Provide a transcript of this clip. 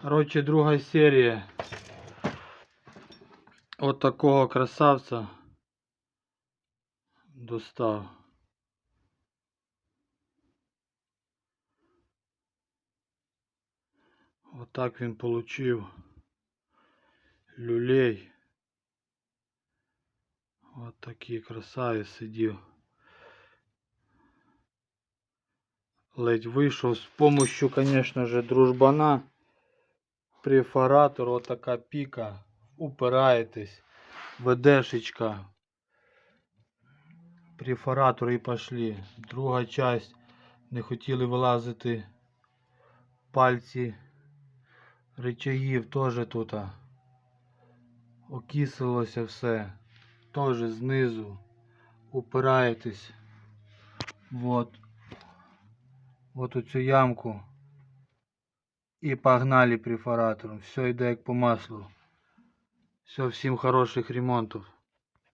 Короче, друга серія. От такого красавця достав. Отак він получив люлей. От такий красавець сидів. Ледь вийшов з помощью, конечно же, дружбана. Префоратор, вот така піка. Упираєтесь. ВДшечка. Префоратор і пошли. Друга часть. Не хотіли вилазити пальці рычагів теж тут. Окислилося все. Теж знизу. Упираєтесь. Вот. Вот у ямку. І погнали префоратором. Все йде як по маслу. Все, всім хороших ремонтів.